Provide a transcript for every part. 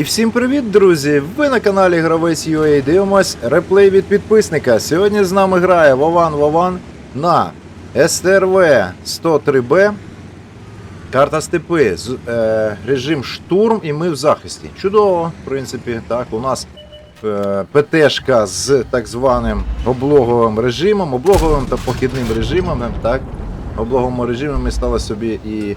І всім привіт, друзі! Ви на каналі Гравець UA дивимось реплей від підписника. Сьогодні з нами грає Вован Вован на СТРВ 103Б. Карта степи, е, режим штурм і ми в захисті. Чудово, в принципі, так. У нас е, ПТшка з так званим облоговим режимом, облоговим та похідним режимом. Так. В облоговому режимі ми стали собі і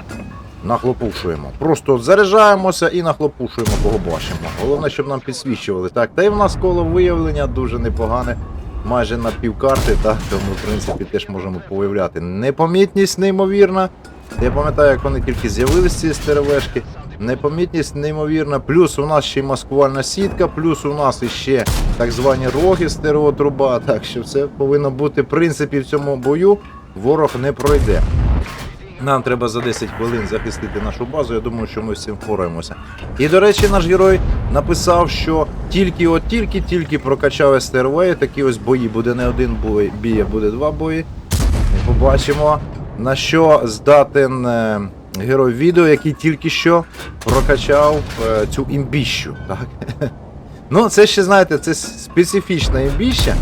нахлопушуємо. Просто заряджаємося і нахлопушуємо, кого бачимо. Головне, щоб нам підсвічували. Так, та й в нас коло виявлення дуже непогане. Майже на півкарти, так, тому в принципі теж можемо повиявляти. Непомітність неймовірна. Я пам'ятаю, як вони тільки з'явилися ці стеревешки. Непомітність неймовірна. Плюс у нас ще й маскувальна сітка, плюс у нас іще так звані роги стереотруба. Так що все повинно бути в принципі в цьому бою. Ворог не пройде. Нам треба за 10 хвилин захистити нашу базу. Я думаю, що ми з цим впораємося. І до речі, наш герой написав, що тільки от тільки-тільки прокачав СТРВ, такі ось бої. Буде не один бій, а буде два бої. Ми побачимо, на що здатен е, герой відео, який тільки що прокачав е, цю імбіщу. Так? Ну, це ще, знаєте, це специфічна імбіща.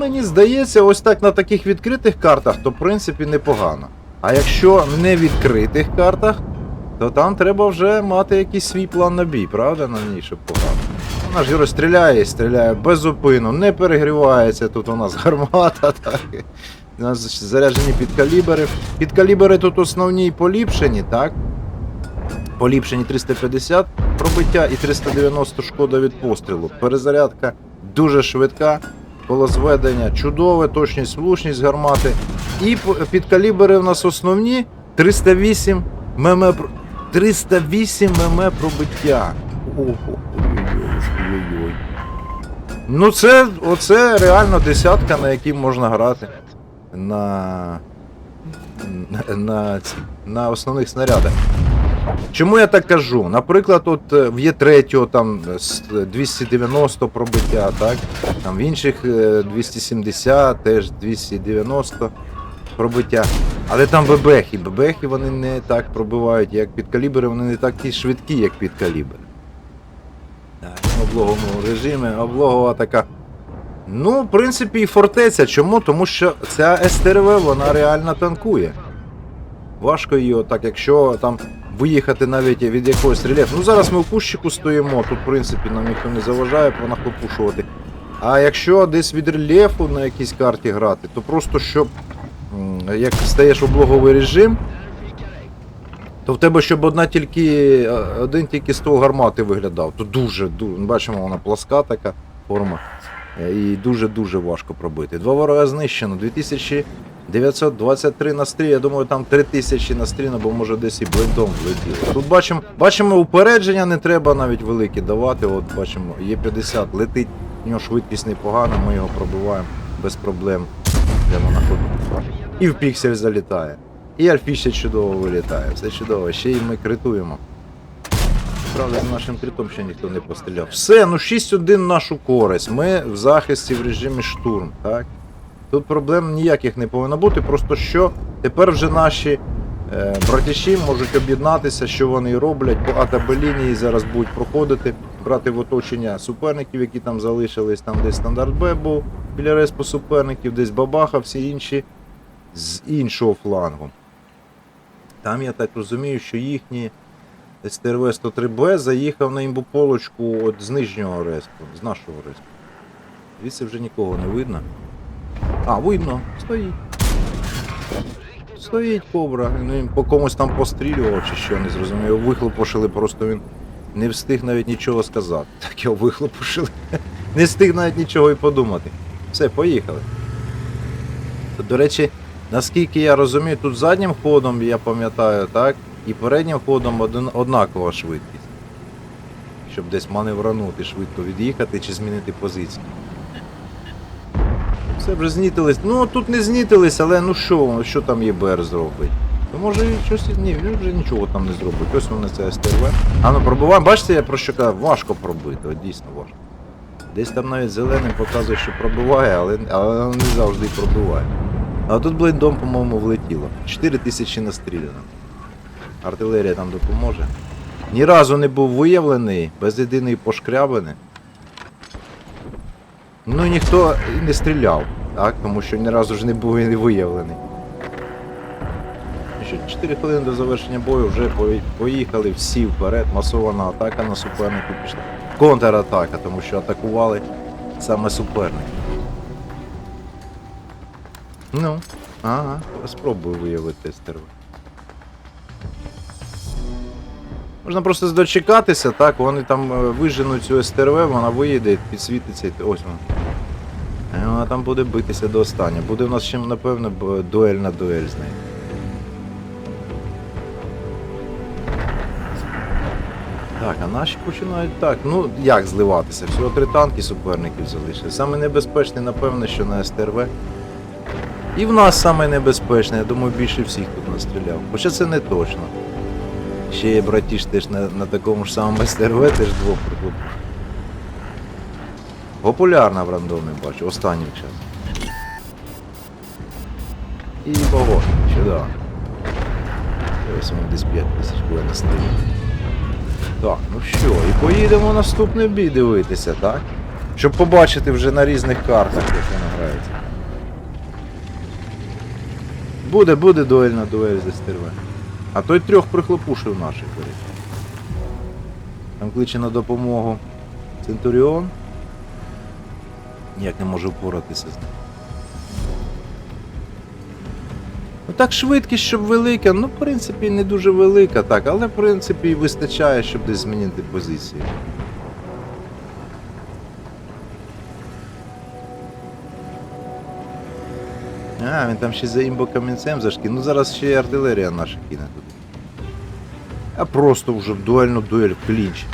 Мені здається, ось так на таких відкритих картах, то в принципі непогано. А якщо не відкритих картах, то там треба вже мати якийсь свій план на бій, правда, на ній, щоб погано. Вона ж герой стріляє і стріляє без зупину, не перегрівається тут у нас гармата, так. У нас заряджені підкалібери. Підкалібери тут основні поліпшені, так? Поліпшені 350 пробиття і 390 шкода від пострілу. Перезарядка дуже швидка. Колозведення чудове, точність, влучність гармати. І підкалібери в нас основні 308 мм. пр- 308 мм пробиття. Ой-ой-ой. Ну це, оце реально десятка, на якій можна грати. На, на, на основних снарядах. Чому я так кажу? Наприклад, от е, в Є3 там е, 290 пробиття, так? Там в інших е, 270, теж 290 пробиття. Але там бебехи. Бебехи вони не так пробивають, як підкалібри, вони не такі швидкі, як підкалібри. Так, в облоговому режимі, облогова така. Ну, в принципі, і фортеця. Чому? Тому що ця СТРВ, вона реально танкує. Важко її, отак, якщо там виїхати навіть від якогось рельєфу. Ну зараз ми в кущику стоїмо, тут в принципі нам ніхто не заважає понахлопушувати. А якщо десь від рельєфу на якійсь карті грати, то просто щоб як стаєш в облоговий режим, то в тебе щоб одна тільки, один тільки ствол гармати виглядав, то дуже, дуже бачимо, вона пласка така форма. Е, І дуже-дуже важко пробити. Два ворога знищено, 2923 на стрій, я думаю, там 3000 на стрій, ну, бо може десь і блиндом влетіло. Тут бачимо, бачимо упередження, не треба навіть великі давати. От бачимо, є 50, летить, у нього швидкість непогана, ми його пробиваємо без проблем. Прямо на. І в піксель залітає. І альфіще чудово вилітає, все чудово, ще й ми критуємо. Правда, з нашим критом ще ніхто не постріляв. Все, ну 6-1 нашу користь. Ми в захисті в режимі штурм, так? Тут проблем ніяких не повинно бути, просто що тепер вже наші е, братіші можуть об'єднатися, що вони роблять, по АТБ лінії зараз будуть проходити, брати в оточення суперників, які там залишились, там десь стандарт Б був біля респу суперників, десь Бабаха, всі інші з іншого флангу. Там я так розумію, що їхні СТРВ 103Б заїхав на імбополочку от з нижнього респу, з нашого респу. Звідси вже нікого не видно. А, видно, стоїть. Стоїть кобра. Ну, він по комусь там пострілював чи що, не зрозумів. Вихлопушили, просто він не встиг навіть нічого сказати. Так його вихлопушили. Не встиг навіть нічого і подумати. Все, поїхали. До речі, наскільки я розумію, тут заднім ходом, я пам'ятаю, так, і переднім ходом один, однакова швидкість. Щоб десь маневранути, швидко від'їхати чи змінити позицію. Все вже знітились. Ну тут не знітились, але ну що, що там ЄБР зробить? Ну може щось. Ні, він вже нічого там не зробить. Ось воно це СТРВ. А ну пробиваємо. Бачите, я про що казав, важко пробити, от дійсно важко. Десь там навіть зеленим показує, що пробиває, але, але не завжди і пробиває. А тут блиндом, по-моєму, влетіло. 4 тисячі настріляно. Артилерія там допоможе. ні разу не був виявлений, без єдиної пошкрябини. Ну ніхто не стріляв, так? Тому що ні разу ж не був і не виявлений. Що 4 хвилини до завершення бою вже поїхали всі вперед, масована атака на суперників пішла. Контратака, тому що атакували саме суперники. Ну, ага, спробую виявити стерву. Можна просто дочекатися, так, вони там е, виженуть цю СТРВ, вона виїде, підсвітиться, ось вона. І вона там буде битися до останнього. Буде в нас ще, напевно, дуель на дуель з нею. Так, а наші починають так. Ну, як зливатися? Всього три танки суперників залишили. Саме небезпечне, напевно, що на СТРВ. І в нас саме небезпечне, я думаю, більше всіх тут настріляв. Хоча це не точно. Ще є братіш теж на, на такому ж самому СТРВ, теж двох приклад. Популярна в рандомі бачу, останнім часом. І бого, чудово. Ось воно десь 5 тисяч буде на столі. Так, ну що, і поїдемо наступний бій дивитися, так? Щоб побачити вже на різних картах, як воно грається. Буде, буде дуель на дуель за стерве. А той трьох прихлопушив наших берег. Там кличе на допомогу Центуріон. Ніяк не може впоратися з ним. Ну так швидкість, щоб велика, ну в принципі не дуже велика, так, але в принципі вистачає, щоб десь змінити позицію. А, він там ще за імбо камінцем зашки. Ну зараз ще й артилерія наша кине туди. А просто вже в дуельну дуель в клінч.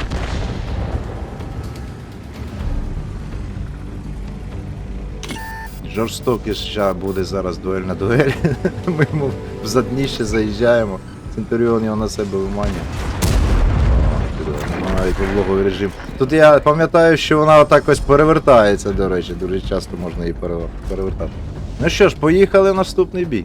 Жорстокіша буде зараз дуель на дуель. Ми йому в задніще заїжджаємо. Центуріон його на себе виманює. Навіть режим. Тут я пам'ятаю, що вона отак ось перевертається, до речі, дуже часто можна її перевертати. Ну що ж, поїхали наступний бій.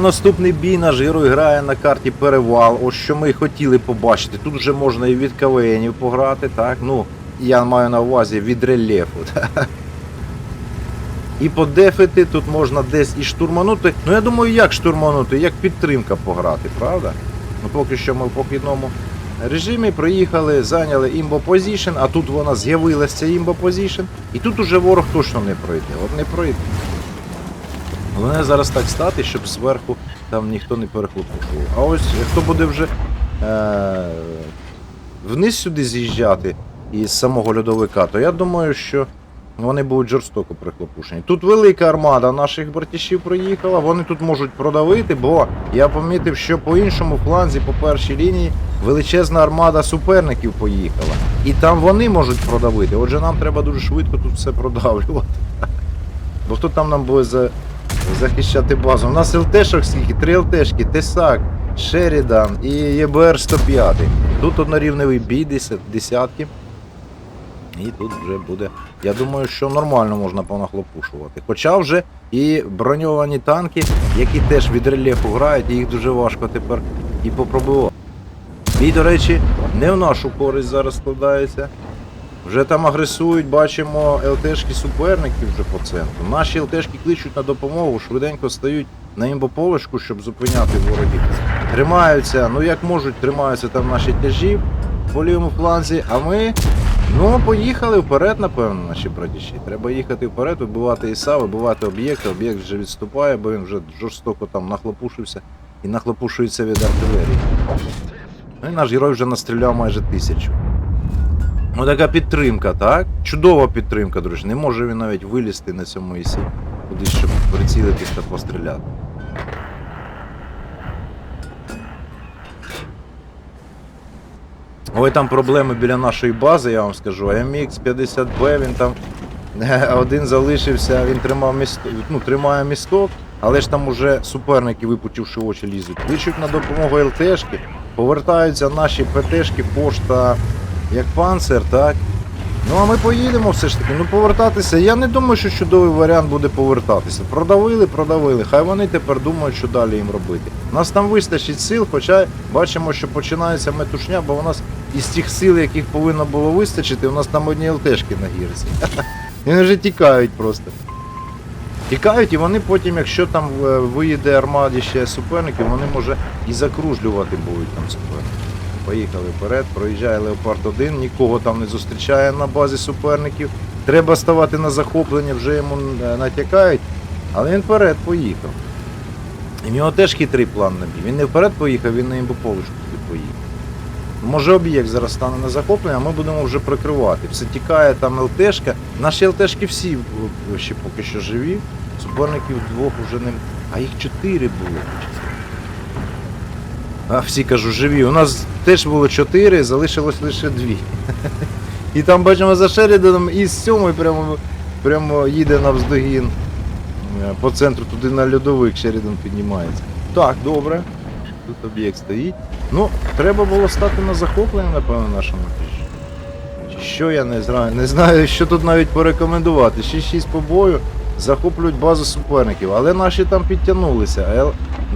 Наступний бій наш герой грає на карті перевал. Ось що ми хотіли побачити. Тут вже можна і від КВНів пограти, так? Ну, я маю на увазі від рельєфу. так. І подефити тут можна десь і штурманути. Ну я думаю, як штурманути, як підтримка пограти, правда? Ну поки що ми в похідному режимі приїхали, зайняли імбо позішн, а тут вона з'явилася ця імбо позішн. І тут уже ворог точно не пройде. От не пройде. Головне зараз так стати, щоб зверху там ніхто не перехлопушував. А ось хто буде вже е- вниз сюди з'їжджати із самого льодовика, то я думаю, що вони будуть жорстоко прихлопушені. Тут велика армада наших братішів приїхала, вони тут можуть продавити, бо я помітив, що по іншому фланзі, по першій лінії, величезна армада суперників поїхала. І там вони можуть продавити. Отже, нам треба дуже швидко тут все продавлювати. Бо хто там нам буде за, захищати базу? У нас ЛТшок скільки? Три ЛТшки, Тесак, Шерідан і ЄБР 105. Тут однорівневий бій, десятки. І тут вже буде. Я думаю, що нормально можна понахлопушувати. Хоча вже і броньовані танки, які теж від рельєфу грають, і їх дуже важко тепер і попробувати. Бій, до речі, не в нашу користь зараз складається. Вже там агресують, бачимо ЛТшки суперників вже по центру. Наші ЛТшки кличуть на допомогу, швиденько стають на імбополочку, щоб зупиняти ворогів. Тримаються, ну як можуть, тримаються там наші тяжі по лівому фланзі, а ми. Ну, поїхали вперед, напевно, наші братіші. Треба їхати вперед, вибивати ІСа, вибивати об'єкти. Об'єкт вже відступає, бо він вже жорстоко там нахлопушився і нахлопушується від артилерії. Ну і наш герой вже настріляв майже тисячу. Ну така підтримка, так? Чудова підтримка, друзі. Не може він навіть вилізти на цьому ісі, кудись, щоб прицілитись та постріляти. Ой, там проблеми біля нашої бази, я вам скажу. MX-50B, він там один залишився, він тримав місто, ну, тримає місток, але ж там уже суперники, випучивши очі, лізуть. Кличуть на допомогу ЛТшки, повертаються наші ПТшки, пошта як панцер, так? Ну а ми поїдемо все ж таки. Ну повертатися. Я не думаю, що чудовий варіант буде повертатися. Продавили, продавили. Хай вони тепер думають, що далі їм робити. У нас там вистачить сил, хоча бачимо, що починається метушня, бо у нас із тих сил, яких повинно було вистачити, у нас там одні ЛТшки на гірці. Вони вже тікають просто. Тікають і вони потім, якщо там е, виїде армаді ще суперників, вони може і закружлювати будуть там суперників. Поїхали вперед, проїжджає Леопард 1, нікого там не зустрічає на базі суперників. Треба ставати на захоплення, вже йому е, натякають, але він вперед поїхав. І в нього теж хитрий план набіг. Він не вперед поїхав, він на імбополочку туди поїхав. Може об'єкт зараз стане на захоплення, а ми будемо вже прикривати. Все тікає там ЛТшка. Наші ЛТшки всі е, ще поки що живі. Суперників двох вже не. А їх чотири було. А всі кажу, живі. У нас теж було чотири, залишилось лише дві. І там бачимо за Шеріданом і з сьомої прямо, прямо їде навздогін. Е, По центру туди на льодовик Шерідан піднімається. Так, добре. Тут об'єкт стоїть. Ну, треба було стати на захоплення, напевно, нашому. Що я не знаю, не знаю, що тут навіть порекомендувати. 6-6 по бою захоплюють базу суперників, але наші там підтягнулися.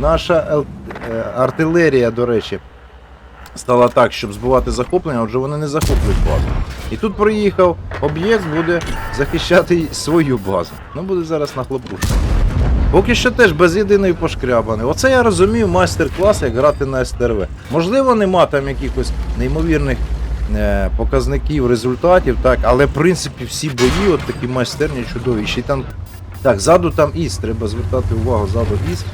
Наша е, артилерія, до речі, стала так, щоб збивати захоплення, отже вони не захоплюють базу. І тут приїхав об'єкт, буде захищати свою базу. Ну буде зараз на хлопушку. Поки що теж без єдиної пошкрябани. Оце я розумію майстер-клас, як грати на СТРВ. Можливо, нема там якихось неймовірних е, показників, результатів, так, але в принципі всі бої, от такі майстерні, чудові. Ще й там. Так, ззаду там іс, треба звертати увагу, ззаду іс.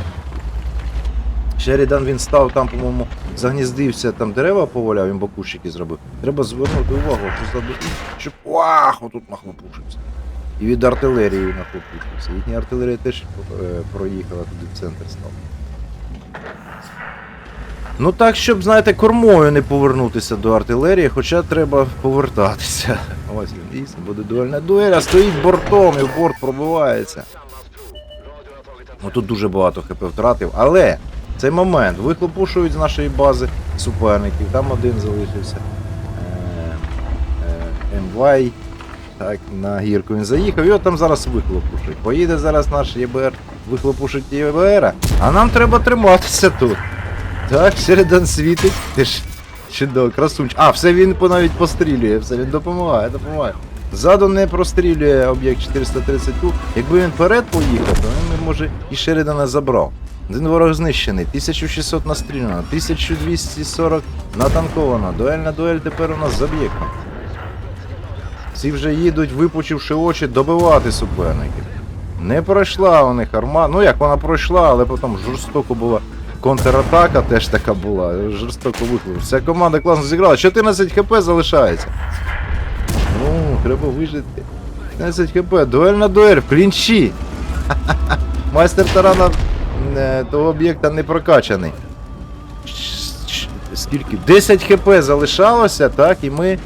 Шерідан він став там, по-моєму, загніздився, там дерева поваляв, він бакущики зробив. Треба звернути увагу, що ззаду щоб вах, отут нахлопушився. І від артилерії нахлопушився. Їхня артилерія теж е, проїхала туди в центр став. Ну так, щоб, знаєте, кормою не повернутися до артилерії, хоча треба повертатися. Ось він дійсно буде дуельна дуель, а стоїть бортом і борт пробивається. Ну тут дуже багато хп втратив, але цей момент вихлопушують з нашої бази суперників. Там один залишився. Е, е, МВАЙ. Так, на гірку він заїхав, його там зараз вихлопушить. Поїде зараз наш ЄБР, вихлопушить ЄБР, а нам треба триматися тут. Так, Шеридан світить. Ти ж чудово, красунч. А, все він навіть пострілює, все він допомагає, допомагає. Ззаду не прострілює об'єкт 430 Якби він вперед поїхав, то він, може, і Шеридана забрав. Один ворог знищений, 1600 настріляно, 1240 натанковано. Дуельна дуель тепер у нас з об'єктом. Всі вже їдуть, випучивши очі, добивати суперників. Не пройшла у них арма. Ну як вона пройшла, але потім жорстоко була контратака, теж така була. Жорстоко виплив. Вся команда класно зіграла. 14 хп залишається. Ну, треба вижити. 14 хп. Дуель на дуель, в клінчі. Майстер тарана того об'єкта не прокачаний. Скільки? 10 хп залишалося, так, і ми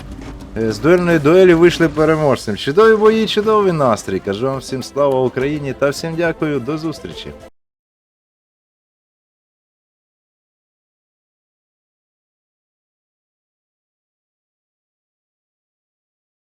е, з дуельної дуелі вийшли переможцем. Чудові бої, чудовий настрій. Кажу вам всім слава Україні та всім дякую, до зустрічі.